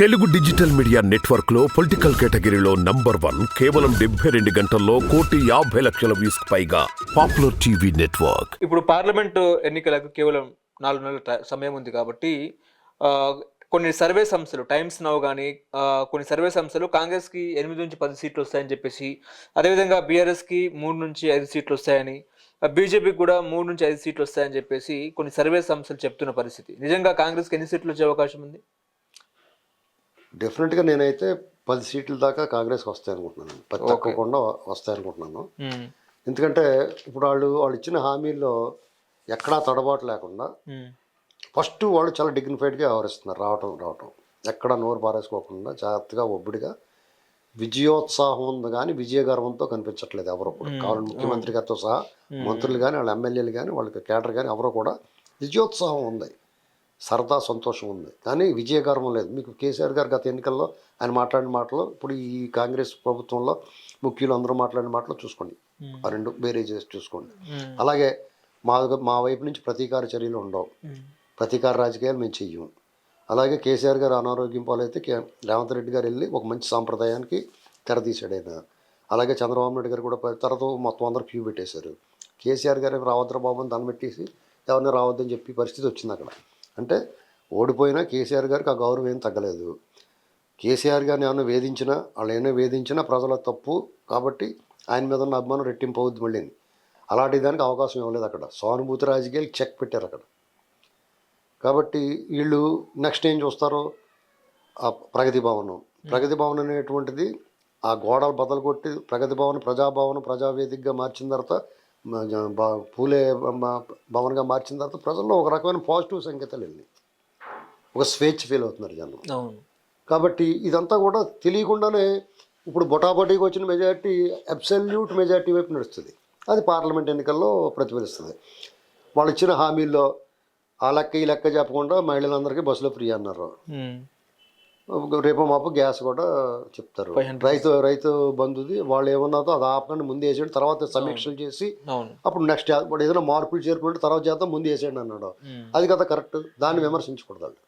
Telugu digital media నెట్వర్క్లో political కేటగిరీలో number one కేవలం డెబ్బై రెండు గంటల్లో కోటి యాభై లక్షల వ్యూస్ పైగా పాపులర్ టీవీ నెట్వర్క్. ఇప్పుడు పార్లమెంటు ఎన్నికలకు కేవలం నాలుగు నెలల సమయం ఉంది కాబట్టి కొన్ని సర్వే సంస్థలు టైమ్స్ నౌ కానీ కొన్ని సర్వే సంస్థలు కాంగ్రెస్కి ఎనిమిది నుంచి పది సీట్లు వస్తాయని చెప్పేసి అదేవిధంగా బీఆర్ఎస్కి మూడు నుంచి ఐదు సీట్లు వస్తాయని బీజేపీకి కూడా మూడు నుంచి ఐదు సీట్లు వస్తాయని చెప్పేసి కొన్ని సర్వే సంస్థలు చెప్తున్న పరిస్థితి. నిజంగా కాంగ్రెస్కి ఎన్ని సీట్లు వచ్చే అవకాశం ఉంది? డెఫినెట్గా నేనైతే పది సీట్ల దాకా కాంగ్రెస్కి వస్తాయి అనుకుంటున్నాను పది తక్కకుండా వస్తాయి అనుకుంటున్నాను ఎందుకంటే ఇప్పుడు వాళ్ళు వాళ్ళు ఇచ్చిన హామీల్లో ఎక్కడా తడబాటు లేకుండా ఫస్ట్ వాళ్ళు చాలా డిగ్నిఫైడ్గా వ్యవహరిస్తున్నారు రావటం రావటం. ఎక్కడ నోరు పారేసుకోకుండా జాగ్రత్తగా ఒబ్బడిగా విజయోత్సాహం ఉంది కానీ విజయగర్వంతో కనిపించట్లేదు ఎవరు కూడా. కావాలి ముఖ్యమంత్రి గారితో సహా మంత్రులు కానీ వాళ్ళ ఎమ్మెల్యేలు కానీ వాళ్ళకి కేడర్ కానీ ఎవరు కూడా విజయోత్సాహం ఉంది. సరదా సంతోషం ఉంది. కానీ విజయగర్వం లేదు. మీకు కేసీఆర్ గారు గత ఎన్నికల్లో ఆయన మాట్లాడిన మాటలు ఇప్పుడు ఈ కాంగ్రెస్ ప్రభుత్వంలో ముఖ్యులు అందరూ మాట్లాడిన మాటలు చూసుకోండి. ఆ రెండు వేరే చేసి చూసుకోండి. అలాగే మా మా వైపు నుంచి ప్రతీకార చర్యలు ఉండవు. ప్రతీకార రాజకీయాలు మేము చెయ్యం. అలాగే కేసీఆర్ గారు అనారోగ్యం పాలైతే రేవంత్ రెడ్డి గారు వెళ్ళి ఒక మంచి సాంప్రదాయానికి తెరతీశాడు ఆయన. అలాగే చంద్రబాబు నాయుడు గారు కూడా తర్వాత మొత్తం అందరూ క్యూ పెట్టేశారు. కేసీఆర్ గారు రావద్ర బాబు అని దాన్ని పెట్టేసి ఎవరిని రావద్దని చెప్పి పరిస్థితి వచ్చింది అక్కడ. అంటే ఓడిపోయినా కేసీఆర్ గారికి ఆ గౌరవం ఏం తగ్గలేదు. కేసీఆర్ గారిని ఏమైనా వేధించినా వాళ్ళు ఏమైనా వేధించినా ప్రజల తప్పు కాబట్టి ఆయన మీద ఉన్న అభిమానం రెట్టింపు అవుద్ది మళ్ళీ. అలాంటి దానికి అవకాశం ఇవ్వలేదు అక్కడ. సానుభూతి రాజకీయాలు చెక్ పెట్టారు అక్కడ. కాబట్టి వీళ్ళు నెక్స్ట్ ఏం చూస్తారో? ఆ ప్రగతి భవనం. ప్రగతి భవన్ అనేటువంటిది ఆ గోడలు బదలు కొట్టి ప్రగతి భవన్ ప్రజాభవన్ ప్రజావేదికగా మార్చిన తర్వాత పూలే భవన్గా మార్చిన తర్వాత ప్రజల్లో ఒక రకమైన పాజిటివ్ సంకేతాలు వెళ్ళి ఒక స్వేచ్ఛ ఫీల్ అవుతున్నారు జనం. కాబట్టి ఇదంతా కూడా తెలియకుండానే ఇప్పుడు బొటాబొటీకి వచ్చిన మెజారిటీ అబ్సల్యూట్ మెజారిటీ వైపు నడుస్తుంది. అది పార్లమెంట్ ఎన్నికల్లో ప్రతిఫలిస్తుంది. వాళ్ళు ఇచ్చిన హామీల్లో ఆ లెక్క ఈ లెక్క చెప్పకుండా మహిళలందరికీ బస్సులో ఫ్రీ అన్నారు. రేపు మాపు గ్యాస్ కూడా చెప్తారు. 500 రైతు రైతు బంధుది వాళ్ళు ఏమన్నారో అది ఆపకుండా ముందు వేసేయండి తర్వాత సమీక్షలు చేసి అప్పుడు నెక్స్ట్ ఇప్పుడు ఏదైనా మార్పులు చేరుకుంటే తర్వాత చేద్దాం ముందు వేసేయండి అన్నాడు. అది కదా కరెక్ట్. దాన్ని విమర్శించకూడదు వాళ్ళు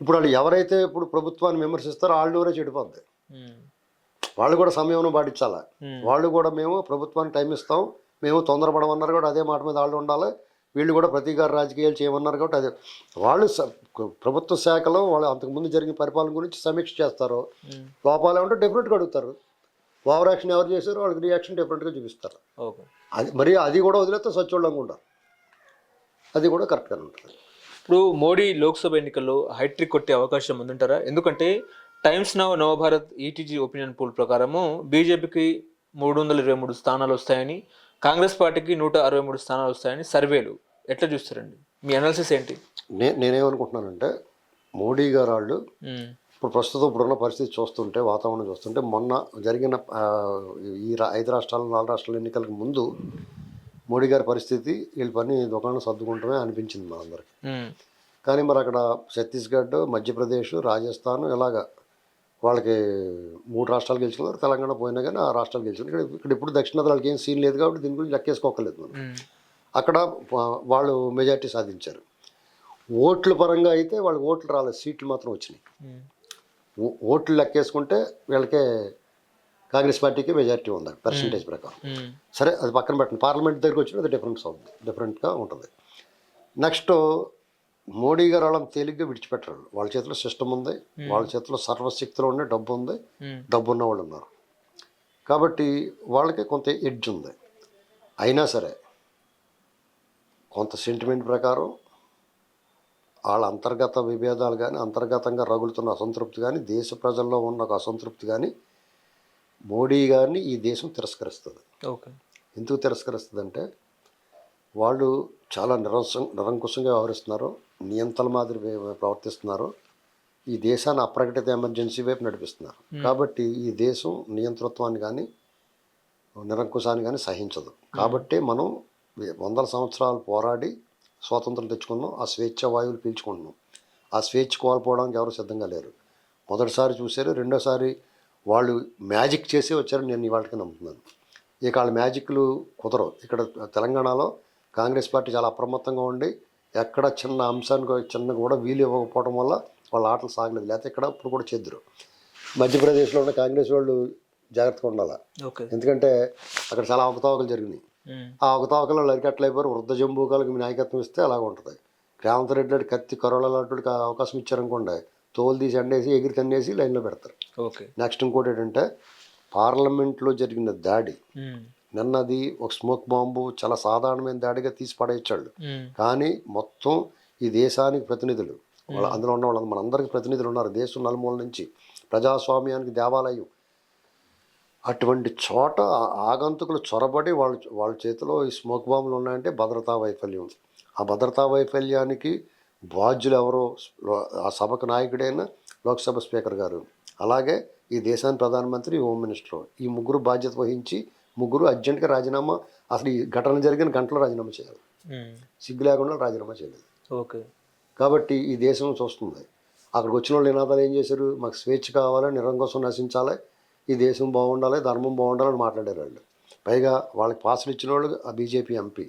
ఇప్పుడు వాళ్ళు ఎవరైతే ఇప్పుడు ప్రభుత్వాన్ని విమర్శిస్తారో వాళ్ళు ఎవరే చెడిపోద్ది. వాళ్ళు కూడా సమయం పాటించాలి. వాళ్ళు కూడా మేము ప్రభుత్వానికి టైం ఇస్తాం. మేము తొందరపడమన్నారు కూడా అదే మాట మీద వాళ్ళు ఉండాలి. వీళ్ళు కూడా ప్రతీకార రాజకీయాలు చేయమన్నారు కాబట్టి అదే వాళ్ళు ప్రభుత్వ శాఖలో వాళ్ళు అంతకుముందు జరిగిన పరిపాలన గురించి సమీక్ష చేస్తారు. లోపాలు ఉంటే డెఫినెట్గా అడుగుతారు. ఓవర్ యాక్షన్ ఎవరు చేశారో వాళ్ళకి రియాక్షన్ డిఫరెంట్గా చూపిస్తారు. ఓకే. అది మరి అది కూడా వదిలేస్తే సచ్చోళ్ళంగా ఉంటారు అది కూడా కరెక్ట్గానే ఉంటుంది. ఇప్పుడు మోడీ లోక్సభ ఎన్నికల్లో హైట్రిక్ కొట్టే అవకాశం ఉందంటారా? ఎందుకంటే Times Now Navbharat ETG opinion poll ప్రకారము బీజేపీకి మూడు వందల ఇరవై మూడు స్థానాలు వస్తాయని కాంగ్రెస్ పార్టీకి నూట అరవై మూడు స్థానాలు వస్తాయని సర్వేలు. ఎట్లా చూస్తారండి? మీ అనాలిసిస్ ఏంటి? నే నేనేమనుకుంటున్నానంటే మోడీ గారు వాళ్ళు ఇప్పుడు ప్రస్తుతం ఇప్పుడున్న పరిస్థితి చూస్తుంటే వాతావరణం చూస్తుంటే మొన్న జరిగిన ఈ ఐదు రాష్ట్రాలు నాలుగు రాష్ట్రాల ఎన్నికలకు ముందు మోడీ గారి పరిస్థితి వీళ్ళ పని దుకాణం సర్దుకుంటమే అనిపించింది మనందరికి. కానీ మరి అక్కడ ఛత్తీస్గఢ్ మధ్యప్రదేశ్ రాజస్థాన్ ఇలాగా వాళ్ళకి మూడు రాష్ట్రాలు గెలుచుకున్నారు తెలంగాణ పోయినా కానీ ఆ రాష్ట్రాలు గెలుచుకున్నారు ఇక్కడ ఇక్కడ ఇప్పుడు వాళ్ళకి ఏం సీన్ లేదు కాబట్టి దీని గురించి లెక్కేసుకోకలేదు మనం. అక్కడ వాళ్ళు మెజార్టీ సాధించారు. ఓట్ల పరంగా అయితే వాళ్ళకి ఓట్లు రాలేదు సీట్లు మాత్రం వచ్చినాయి. ఓట్లు లెక్కేసుకుంటే వీళ్ళకే కాంగ్రెస్ పార్టీకి మెజారిటీ ఉంది పర్సంటేజ్ ప్రకారం. సరే అది పక్కన పెట్టండి. పార్లమెంట్ దగ్గరికి వచ్చిన అది డిఫరెన్స్ అవుతుంది డిఫరెంట్గా ఉంటుంది. నెక్స్ట్ మోడీ గారు వాళ్ళని తేలిగ్గా విడిచిపెట్టరు. వాళ్ళ చేతిలో సిస్టమ్ ఉంది వాళ్ళ చేతిలో సర్వశక్తిలో ఉండే డబ్బు ఉంది డబ్బు ఉన్న వాళ్ళు ఉన్నారు. కాబట్టి వాళ్ళకి కొంత ఎడ్జ్ ఉంది. అయినా సరే కొంత సెంటిమెంట్ ప్రకారం వాళ్ళ అంతర్గత విభేదాలు కానీ అంతర్గతంగా రగులుతున్న అసంతృప్తి కానీ దేశ ప్రజల్లో ఉన్న ఒక అసంతృప్తి కానీ మోడీ గారిని ఈ దేశం తిరస్కరిస్తుంది. ఓకే. ఎందుకు తిరస్కరిస్తుందంటే వాళ్ళు చాలా నిరంశం నిరంకుశంగా వ్యవహరిస్తున్నారు. నియంతల మాదిరి ప్రవర్తిస్తున్నారు. ఈ దేశాన్ని అప్రకటిత ఎమర్జెన్సీ వైపు నడిపిస్తున్నారు. కాబట్టి ఈ దేశం నియంతృత్వాన్ని కానీ నిరంకుశాన్ని కానీ సహించదు. కాబట్టి మనం వందల సంవత్సరాలు పోరాడి స్వాతంత్రం తెచ్చుకున్నాం ఆ స్వేచ్ఛ వాయువులు పీల్చుకుంటున్నాం. ఆ స్వేచ్ఛ కోల్పోవడానికి ఎవరు సిద్ధంగా లేరు. మొదటిసారి చూశారు రెండోసారి వాళ్ళు మ్యాజిక్ చేసి వచ్చారని నేను ఇవాళకి నమ్ముతున్నాను. ఇక వాళ్ళ మ్యాజిక్లు కుదరవు. ఇక్కడ తెలంగాణలో కాంగ్రెస్ పార్టీ చాలా అప్రమత్తంగా ఉండి ఎక్కడ చిన్న అంశానికి చిన్న కూడా వీలు ఇవ్వకపోవడం వల్ల వాళ్ళ ఆటలు సాగలేదు. లేకపోతే ఇక్కడ ఇప్పుడు కూడా చెద్దురు. మధ్యప్రదేశ్లో ఉన్న కాంగ్రెస్ వాళ్ళు జాగ్రత్తగా ఉండాలి? ఎందుకంటే అక్కడ చాలా అవకతవకలు జరిగినాయి. ఆ అవకతవకలు అరికట్లయిపోయారు వృద్ధ జంబూకాలకు మీ నాయకత్వం ఇస్తే అలాగ ఉంటుంది. రేవంత్ రెడ్డి లాంటి కత్తి కరోళ లాంటి అవకాశం ఇచ్చారనుకోండి తోలు తీసి ఎండేసి ఎగిరి తన్నేసి లైన్లో పెడతారు. ఓకే. నెక్స్ట్ ఇంకోటి ఏంటంటే పార్లమెంట్లో జరిగిన దాడి నిన్నది ఒక స్మోక్ బాంబు చాలా సాధారణమైన దాడిగా తీసి పడేయచ్చాళ్ళు. ఉమ్, కానీ మొత్తం ఈ దేశానికి ప్రతినిధులు వాళ్ళ అందులో ఉన్న వాళ్ళ మనందరికి ప్రతినిధులు ఉన్నారు. దేశం నలుమూల నుంచి ప్రజాస్వామ్యానికి దేవాలయం. అటువంటి చోట ఆగంతుకులు చొరబడి వాళ్ళ వాళ్ళ చేతిలో ఈ స్మోక్ బాంబులు ఉన్నాయంటే భద్రతా వైఫల్యం. ఆ భద్రతా వైఫల్యానికి బాధ్యులు ఎవరో ఆ సభకు నాయకుడైన లోక్సభ స్పీకర్ గారు. అలాగే ఈ దేశానికి ప్రధానమంత్రి హోమ్ మినిస్టర్. ఈ ముగ్గురు బాధ్యత వహించి ముగ్గురు అర్జెంటుగా రాజీనామా అసలు ఈ ఘటన జరిగిన గంటలో రాజీనామా చేయాలి. సిగ్గు లేకుండా రాజీనామా చేయలేదు ఓకే. కాబట్టి ఈ దేశం చూస్తుంది. అక్కడికి వచ్చిన వాళ్ళు నినాదాలు ఏం చేశారు? మాకు స్వేచ్ఛ కావాలి నిరంకోసం నశించాలి ఈ దేశం బాగుండాలి ధర్మం బాగుండాలని మాట్లాడారు వాళ్ళు. పైగా వాళ్ళకి పాసులు ఇచ్చిన వాళ్ళు ఆ బీజేపీ ఎంపీ.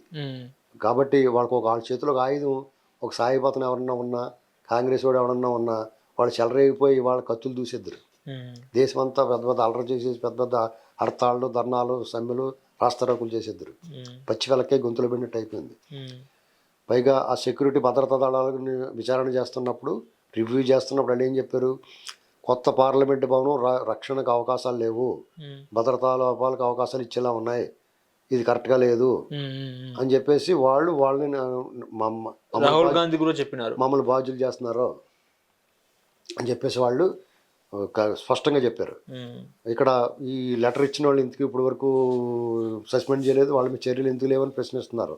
కాబట్టి వాళ్ళకి ఒక వాళ్ళ చేతిలో ఒక ఆయుధం ఒక సాయిపతను ఎవరన్నా ఉన్నా కాంగ్రెస్ వాడు ఎవరన్నా ఉన్నా వాళ్ళు చెలరేగిపోయి వాళ్ళ కత్తులు దూసేద్దరు. దేశం అంతా పెద్ద పెద్ద అలర చేసేసి పెద్ద పెద్ద హడతాళ్ళు ధర్నాలు సమ్మెలు రాస్తారోకులు చేసేద్దరు. పచ్చికలకే గొంతులు పెట్టినట్టు అయిపోయింది పైగా ఆ సెక్యూరిటీ భద్రతా దళాలను విచారణ చేస్తున్నప్పుడు రివ్యూ చేస్తున్నప్పుడు వాళ్ళు ఏం చెప్పారు? కొత్త పార్లమెంటు భవనం రక్షణకు అవకాశాలు లేవు. భద్రతా లోపాలకు అవకాశాలు ఇచ్చేలా ఉన్నాయి. ఇది కరెక్ట్గా లేదు. అని చెప్పేసి వాళ్ళు వాళ్ళని రాహుల్ గాంధీ కూడా చెప్పినారు. మమ్మల్ని బాధ్యులు చేస్తున్నారు అని చెప్పేసి వాళ్ళు స్పష్టంగా చెప్పారు. ఇక్కడ ఈ లెటర్ ఇచ్చిన వాళ్ళు ఇంతకు ఇప్పటి వరకు సస్పెండ్ చేయలేదు వాళ్ళ మీద చర్యలు ఎందుకు లేవని ప్రశ్నిస్తున్నారు.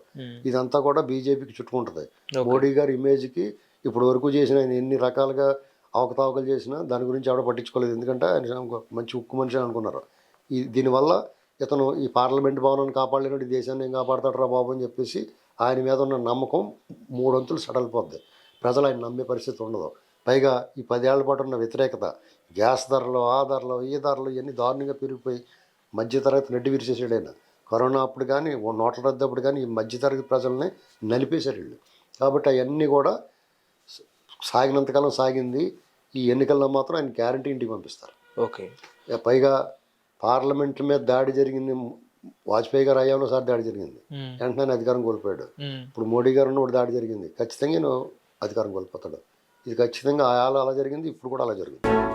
ఇదంతా కూడా బీజేపీకి చుట్టుకుంటుంది. మోడీ గారి ఇమేజ్కి ఇప్పుడు వరకు చేసిన ఆయన ఎన్ని రకాలుగా అవకతవకలు చేసినా దాని గురించి ఎవడో పట్టించుకోలేదు. ఎందుకంటే ఆయన మంచి ఉక్కు మనిషి అని అనుకున్నారు. ఈ దీనివల్ల ఇతను ఈ పార్లమెంట్ భవనాన్ని కాపాడలేనట్టు దేశాన్ని ఏం కాపాడతాడు రా బాబు అని చెప్పేసి ఆయన మీద ఉన్న నమ్మకం మూడొంతులు సడలిపోద్ది. ప్రజలు ఆయన నమ్మే పరిస్థితి ఉండదు. పైగా ఈ పదేళ్ళ పాటు ఉన్న వ్యతిరేకత గ్యాస్ ధరలు ఆ ధరలు ఈ ధరలు ఇవన్నీ దారుణంగా పెరిగిపోయి మధ్యతరగతి నెడ్డి విరిచేసాడు ఆయన. కరోనా అప్పుడు కానీ నోట్ల రద్దు అప్పుడు కానీ ఈ మధ్యతరగతి ప్రజల్ని నలిపేశారు వీళ్ళు. కాబట్టి అవన్నీ కూడా సాగినంతకాలం సాగింది. ఈ ఎన్నికల్లో మాత్రం ఆయన గ్యారంటీ ఇంటికి పంపిస్తారు. ఓకే. పైగా పార్లమెంట్ మీద దాడి జరిగింది. వాజ్పేయి గారు హయాంలో సార్ దాడి జరిగింది. వెంటనే అధికారం కోల్పోయాడు. ఇప్పుడు మోడీ గారు ఉన్నప్పుడు దాడి జరిగింది. ఖచ్చితంగా నేను అధికారం కోల్పోతాడు. ఇది ఖచ్చితంగా ఆ అలా జరిగింది. ఇప్పుడు కూడా అలా జరిగింది